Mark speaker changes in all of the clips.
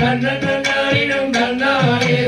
Speaker 1: தன்னானே தன்னன்னாரிடம்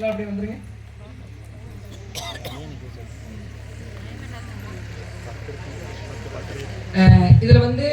Speaker 1: எல்லாம் அப்படியே வந்துருங்க இதுல வந்து